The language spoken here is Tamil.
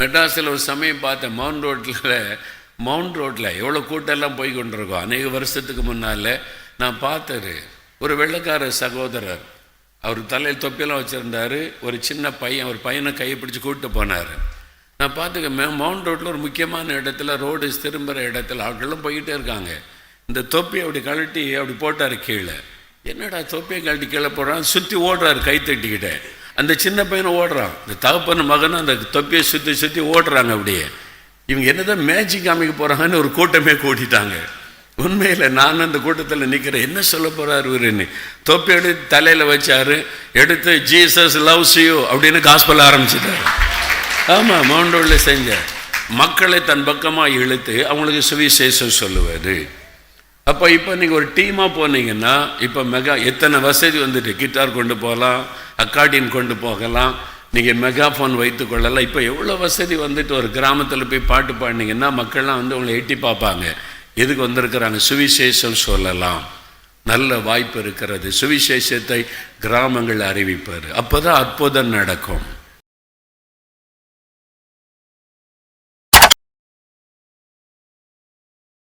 மெட்ராஸில் ஒரு சமயம் பார்த்தேன் மவுண்ட் ரோட்டில் மவுண்ட் ரோட்டில் எவ்வளோ கூட்டம்லாம் போய் கொண்டிருக்கோம். அநேக வருஷத்துக்கு முன்னால் நான் பார்த்தது ஒரு வெள்ளைக்கார சகோதரர் அவர் தலையில் தொப்பியெல்லாம் வச்சுருந்தாரு ஒரு சின்ன பையன் ஒரு பையனை கையை பிடிச்சி கூப்பிட்டு போனார். நான் பார்த்துக்க மே மவுண்ட் ரோட்டில் ஒரு முக்கியமான இடத்துல ரோடு திரும்புகிற இடத்துல ஆட்களும் போய்கிட்டே இருக்காங்க. இந்த தொப்பி அப்படி கழட்டி அப்படி போட்டார் கீழே. என்னடா தொப்பியை கழட்டி கீழே போடுறான்? சுற்றி ஓடுறாரு கை தட்டிக்கிட்டே. அந்த சின்ன பையனை ஓடுறான். இந்த தகப்பன் மகனும் அந்த தொப்பியை சுற்றி சுற்றி ஓடுறாங்க அப்படியே. இவங்க என்னதான் மேஜிக் அமைக்க போகிறாங்கன்னு ஒரு கூட்டமே கூட்டிட்டாங்க. உண்மையில் நான் அந்த கூட்டத்தில் நிற்கிறேன் என்ன சொல்ல போகிறார் இவருன்னு? தொப்பி எடுத்து தலையில் வச்சார். எடுத்து ஜீசஸ் லவ்ஸ் யூ அப்படின்னு காஸ்பல் ஆரம்பிச்சிட்டாரு. ஆமாம் மவுண்டோவில் செஞ்ச மக்களை தன் பக்கமாக இழுத்து அவங்களுக்கு சுவிசேஷம் சொல்லுவார். அப்போ இப்போ நீங்கள் ஒரு டீமாக போனீங்கன்னா இப்போ மெகா எத்தனை வசதி வந்துட்டு? கிட்டார் கொண்டு போகலாம் அக்கார்டியன் கொண்டு போகலாம் நீங்கள் மெகாஃபோன் வைத்து கொள்ளலாம். இப்போ எவ்வளோ வசதி வந்துட்டு ஒரு கிராமத்தில் போய் பாட்டு பாடினீங்கன்னா மக்கள்லாம் வந்து உங்களை எட்டி பார்ப்பாங்க. எதுக்கு வந்திருக்கிறாங்க? சுவிசேஷம் சொல்லலாம். நல்ல வாய்ப்பு இருக்கிறது. சுவிசேஷத்தை கிராமங்கள் அறிவிப்பார் அப்போ தான் அற்புதம் நடக்கும்.